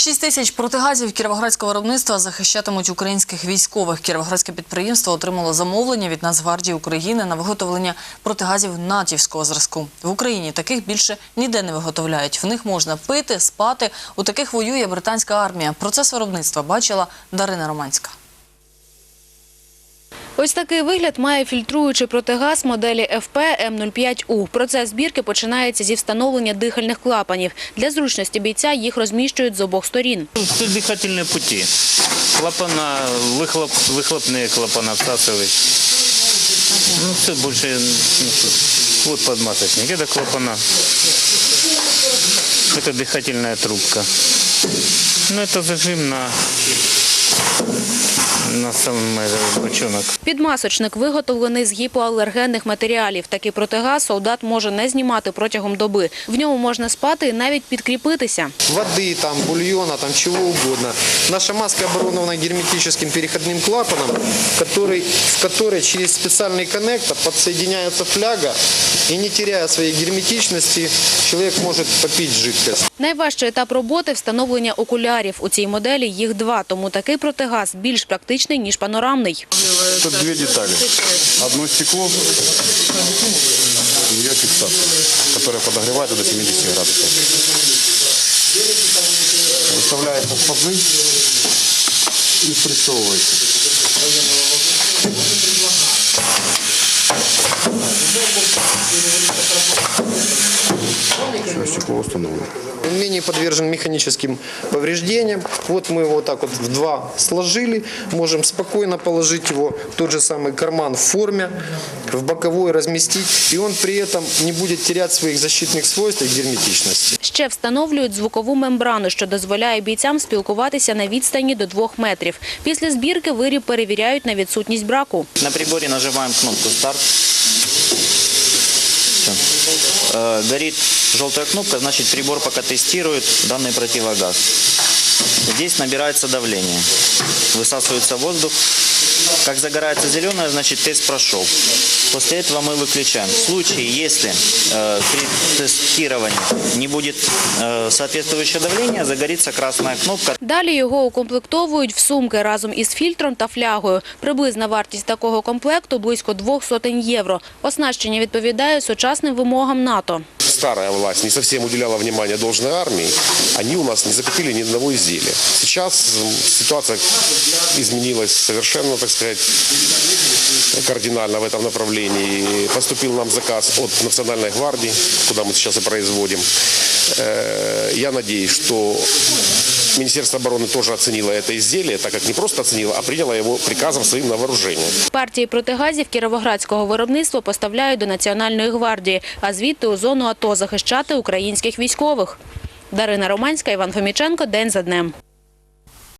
6 тисяч протигазів кіровоградського виробництва захищатимуть українських військових. Кіровоградське підприємство отримало замовлення від Нацгвардії України на виготовлення протигазів натівського зразку. В Україні таких більше ніде не виготовляють. В них можна пити, спати. У таких воює британська армія. Процес виробництва бачила Дарина Романська. Ось такий вигляд має фільтруючий протигаз моделі ФП М05У. Процес збірки починається зі встановлення дихальних клапанів. Для зручності бійця їх розміщують з обох сторін. Тут дыхательные пути. Клапана, выхлоп, выхлопные клапана всасывать. Ну, все больше, ну, вот подматочник, это клапана. Это дыхательная трубка. Ну, это зажим на, на сам этот бочонок. Підмасочник виготовлений з гіпоалергенних матеріалів. Такий протигаз солдат може не знімати протягом доби. В ньому можна спати і навіть підкріпитися. воды, там, бульона, там, чего угодно. Наша маска оборудована герметическим переходным клапаном, который, в который через специальный коннектор подсоединяется фляга, и не теряя своей герметичности, человек может попить жидкость. Найважчий етап роботи – встановлення окулярів. У цій моделі їх два, тому такий протигаз більш практичний, ніж панорамний. Тут две детали. Одно стекло и ее фиксация, которая подогревает до 70 градусов. Выставляется в пазы и спрессовывается. Все, стекло установлено. Он менее подвержен механическим повреждениям. Вот мы его вот так вот в два сложили. Можем спокойно положить его в тот же самый карман в форме, в боковой разместить. И он при этом не будет терять своих защитных свойств и герметичности. Ще встановлюють звукову мембрану, що дозволяє бійцям спілкуватися на відстані до двох метрів. Після збірки виріб перевіряють на відсутність браку. На приборе нажимаем кнопку «Старт». Всё. Э, Горит желтая кнопка, значит прибор пока тестирует данный противогаз. Здесь набирается давление, высасывается воздух. Как загорается зеленая, значит тест прошел. После этого мы выключаем. В случае, если э, при тестировании не будет э, соответствующего давления, загорится красная кнопка. Далі його укомплектовують в сумки разом із фільтром та флягою. Приблизна вартість такого комплекту – близько двох сотень євро. Оснащення відповідає сучасним вимогам НАТО. Старая власть не совсем уделяла внимания должной армии. Они у нас не закупили ни одного изделия. Сейчас м, ситуация изменилась совершенно, так сказать, кардинально в этом направлении. Поступил нам заказ от Национальной гвардии, куда мы сейчас и производим. Э, Я надеюсь, что Министерство обороны тоже оценило это изделие, так как не просто оценило, а приняло его приказом своим на вооружение. Партії протигазів кіровоградського виробництва поставляють до Національної гвардії, а звідти у зону АТО захищати українських військових. Дарина Романська, Іван Фоміченко. День за днем.